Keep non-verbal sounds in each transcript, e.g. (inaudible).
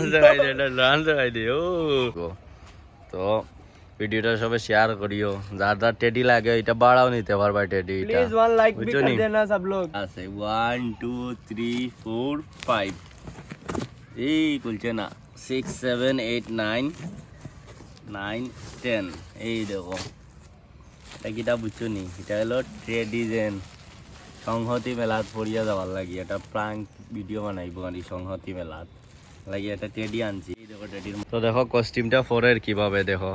Answer তো ভিডিওটা সবাই শেয়ার করিও যার যার টেডি লাগে এটা বাড়াও নিতে পারবা টেডি প্লিজ ওয়ান লাইক ভি কর দেনা সব লোক আছে 1 2 3 4 5 এই কুলছে না 6 7 8 9 9 10 এই দেখো এটা কিটা বুঝছ নি এটা হলো টেডি জেন সংহতি মেলাত পড়িয়া যাওয়ার লাগি। এটা প্রাঙ্ক ভিডিও বানাইবো আমি সংহতি মেলাত লাগি এটা টেডি দেখো টেডির তো দেখো কস্টিউমটা ফরের কীভাবে দেখো?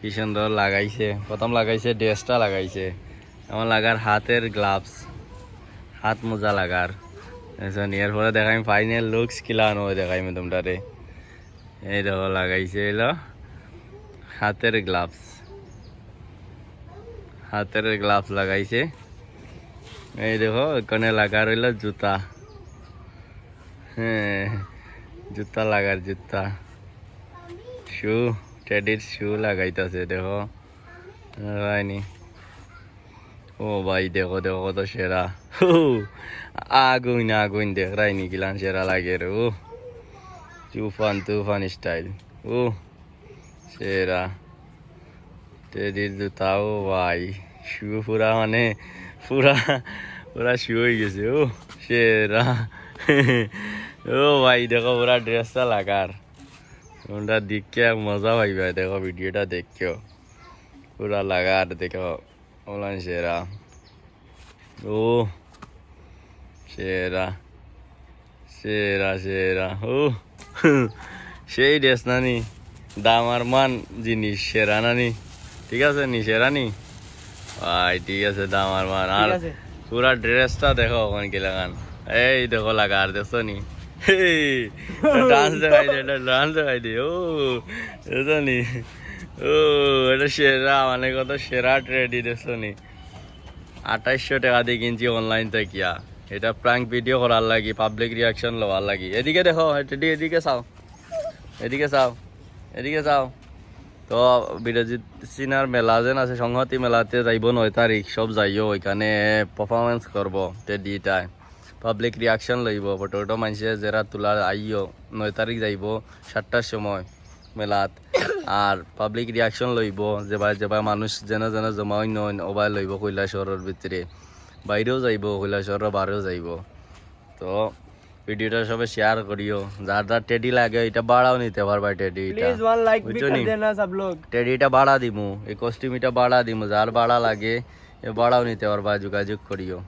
কি সুন্দর লাগাইছে। প্রথম লাগাইছে, ড্রেসটা লাগাইছে। আমার লাগার হাতের গ্লাভস হাত মোজা লাগার। এর পরে দেখাই ফাইনাল লুকস কিলানো দেখাই আমি তোমরারে এই দেখো, লাগাইছে এলো হাতের গ্লাভস হাতের গ্লাভস লাগাইছে। এই দেখো এখানে লাগার হইল জুতা। হ্যাঁ। জুতা লাগার জুতা। শু টেডির শু লাগাইতেছে, দেখো। লাগাইনি ও ভাই, দেখো দেখো কত সেরা। আগুন আগুন, দেখ, রাইনি কিলান সেরা লাগে রে ও তুফান তুফান স্টাইল ও সেরা। টেডির জুতা, ও ভাই। শু পুরা মানে পুরা পুরা শু হয়ে গেছে ও সেরা। (laughs) ও ভাই দেখো পুরা ড্রেসটা লাগার। তোমরা দেখে মজা পাইবা দেখো ভিডিওটা দেখো পুরা লাগার দেখো ওলান সেরা। ও সেরা সেরা সেরা। ও সেই ড্রেস নানি। দাম আর মান জিনিস সেরা নানি। ঠিক আছে নি সেরা নি? ভাই ঠিক আছে দাম আর মান। আর পুরা ড্রেসটা দেখো ওখানে কি লাগান এই দেখো লাগা, আর দেখছ নি? ডান্স দেখাই দে, এটা ডান্স দেখাই দে, ও, দেখছ নি? ও, এটা সেরা মানে কত সেরা ট্রেডি দেখছ নি? আঠাইশশো টাকা দিয়ে কিনছি অনলাইন থেকে এটা প্রাঙ্ক ভিডিও করার লাগি পাবলিক রিয়াকশন লওয়ার লাগি। এদিকে দেখো এদিকে চাও। এদিকে চাও এদিকে চাও। তো বিরজিৎ সিনার মেলা যেন আছে, সংহতি মেলাতে যাইব নয় তারিখ, সব যাইও, ওইখানে পারফরমেন্স করব টেডিটায় পাবলিক রিয়াকশন লইব বটো বটো মানুষে যারা তোলার আইও নয় তারিখ যাইব সাতটার সময় মেলাত। আর পাবলিক রিয়াকশন লইব যেবা যেবা মানুষ যেন যেন জমা অন্য অবাই লইব কৈলাসহরের ভিতরে বাইরেও যাইব কৈলাসহরের বারেও যাইব। তো ভিডিওটা সবাই শেয়ার করিও যার যার টেডি লাগে এটা বাড়াও নিতে পারবা টেডিটা টেডিটা বাড়া দিমু এই কস্টিউম এটা বাড়া দিমু যার বাড়া লাগে এ বাড়াও নিতে পারবা যোগাযোগ করিও।